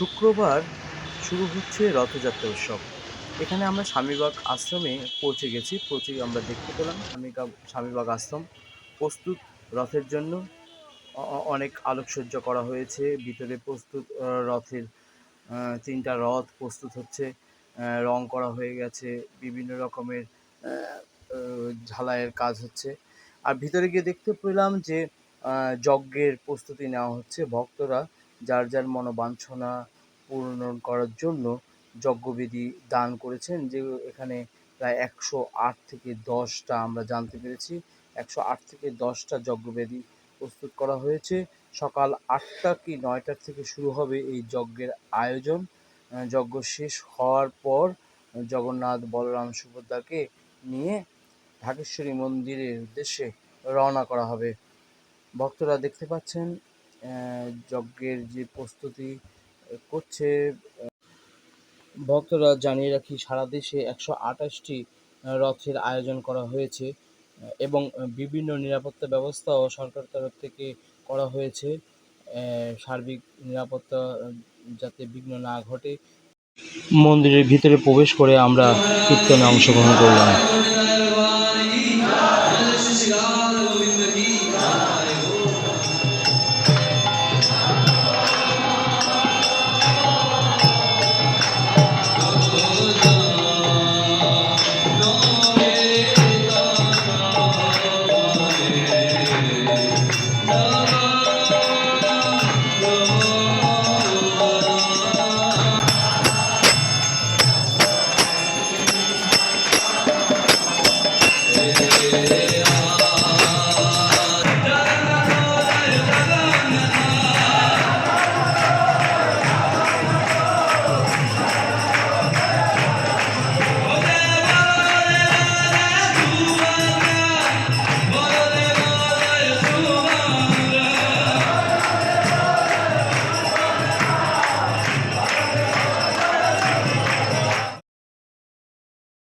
শুক্রবার শুরু হচ্ছে রথযাত্রা উৎসব। এখানে আমরা স্বামীবাগ আশ্রমে পৌঁছে গেছি। পৌঁছে আমরা দেখতে পেলাম স্বামীবাগ স্বামীবাগ আশ্রম প্রস্তুত রথের জন্য। অনেক আলোকসজ্জা করা হয়েছে। ভিতরে প্রস্তুত রথের তিনটা রথ প্রস্তুত হচ্ছে। রং করা হয়ে গেছে। বিভিন্ন রকমের ঝালাইয়ের কাজ হচ্ছে। আর ভিতরে গিয়ে দেখতে পেলাম যে যজ্ঞের প্রস্তুতি নেওয়া হচ্ছে। ভক্তরা যার যার মনোবাঞ্ছনা পূরণ করার জন্য যজ্ঞবেদী দান করেছেন, যে এখানে প্রায় একশো আট থেকে দশটা আমরা জানতে পেরেছি। একশো আট থেকে দশটা যজ্ঞবেদী প্রস্তুত করা হয়েছে। সকাল আটটা কি নয়টার থেকে শুরু হবে এই যজ্ঞের আয়োজন। যজ্ঞ শেষ হওয়ার পর জগন্নাথ বলরাম সুভদ্রাকে নিয়ে ঢাকেশ্বরী মন্দিরের উদ্দেশ্যে রওনা করা হবে। ভক্তরা দেখতে পাচ্ছেন যজ্ঞের যে প্রস্তুতি করছে ভক্তরা জানিয়ে রাখি, সারা দেশে একশো আঠাশটি রথের আয়োজন করা হয়েছে এবং বিভিন্ন নিরাপত্তা ব্যবস্থাও সরকার তরফ থেকে করা হয়েছে সার্বিক নিরাপত্তা যাতে বিঘ্ন না ঘটে। মন্দিরের ভিতরে প্রবেশ করে আমরা কীর্তনে অংশগ্রহণ করলাম।